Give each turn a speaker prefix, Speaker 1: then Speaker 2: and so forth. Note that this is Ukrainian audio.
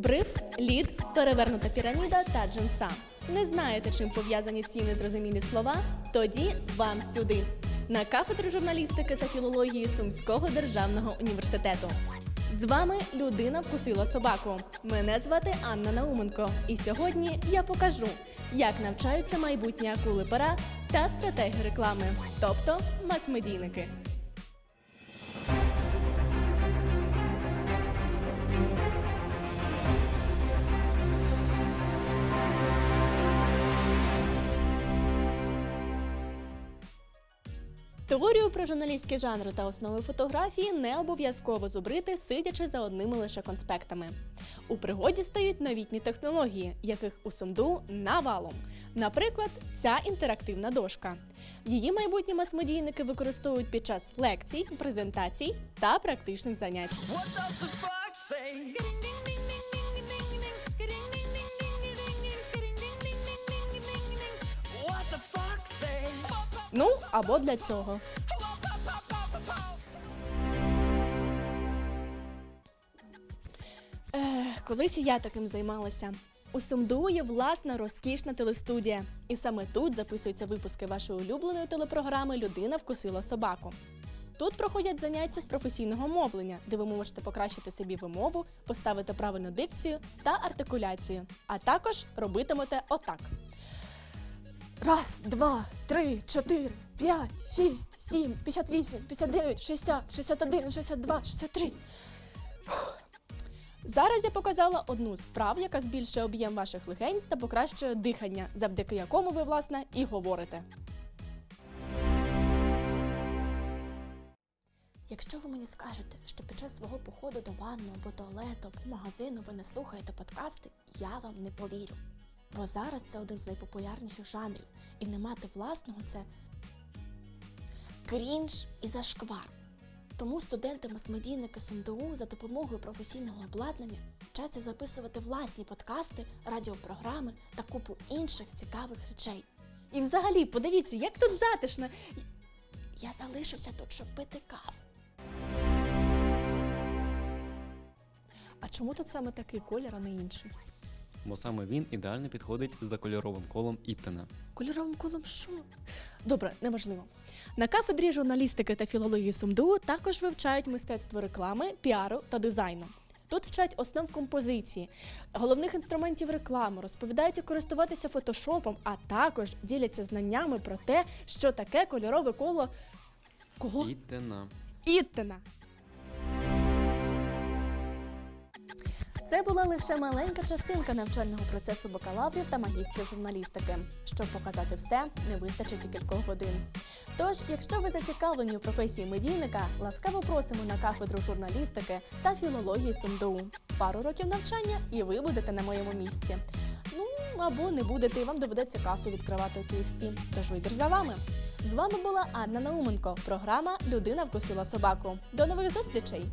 Speaker 1: Бриф, лід, перевернута піраміда та джинса. Не знаєте, чим пов'язані ці незрозумілі слова? Тоді вам сюди. На кафедру журналістики та філології Сумського державного університету. З вами людина вкусила собаку. Мене звати Анна Науменко. І сьогодні я покажу, як навчаються майбутні акули пера та стратегії реклами, тобто мас-медійники. Теорію про журналістські жанри та основи фотографії не обов'язково зубрити, сидячи за одними лише конспектами. У пригоді стають новітні технології, яких у сумду навалом. Наприклад, ця інтерактивна дошка. Її майбутні мас-медійники використовують під час лекцій, презентацій та практичних занять.
Speaker 2: What
Speaker 1: Ну або для цього. Ех, колись і я таким займалася. У Сумду є власна розкішна телестудія. І саме тут записуються випуски вашої улюбленої телепрограми Людина вкусила собаку. Тут проходять заняття з професійного мовлення, де ви можете покращити собі вимову, поставити правильну дикцію та артикуляцію. А також робитимете отак. Раз, два, три, чотири, п'ять, шість, сім, п'ятдесят вісім, п'ятдесят дев'ять, шістдесят, шістдесят один, шістдесят два, шістдесят три. Зараз я показала одну з вправ, яка збільшує об'єм ваших легень та покращує дихання, завдяки якому ви, власне, і говорите. Якщо ви мені скажете, що під час свого походу до ванну або туалету або магазину ви не слухаєте подкасти, я вам не повірю. Бо зараз це один з найпопулярніших жанрів, і не мати власного це крінж і зашквар. Тому студенти мас-медійники СумДУ за допомогою професійного обладнання вчаться записувати власні подкасти, радіопрограми та купу інших цікавих речей. І взагалі, подивіться, як тут затишно. Я залишуся тут, щоб пити каву. А чому тут саме такий колір, а не інший?
Speaker 3: Бо саме він ідеально підходить за кольоровим колом Іттена.
Speaker 1: Кольоровим колом що? Добре, неважливо. На кафедрі журналістики та філології СумДУ також вивчають мистецтво реклами, піару та дизайну. Тут вчать основ композиції, головних інструментів реклами, розповідають, як користуватися фотошопом, а також діляться знаннями про те, що таке кольорове коло кого?
Speaker 3: Іттена.
Speaker 1: Іттена. Це була лише маленька частинка навчального процесу бакалаврів та магістрів журналістики. Щоб показати все, не вистачить і кількох годин. Тож, якщо ви зацікавлені у професії медійника, ласкаво просимо на кафедру журналістики та філології СумДУ. Пару років навчання, і ви будете на моєму місці. Ну або не будете, і вам доведеться касу відкривати у KFC. Тож вибір за вами. З вами була Анна Науменко. Програма Людина вкусила собаку. До нових зустрічей!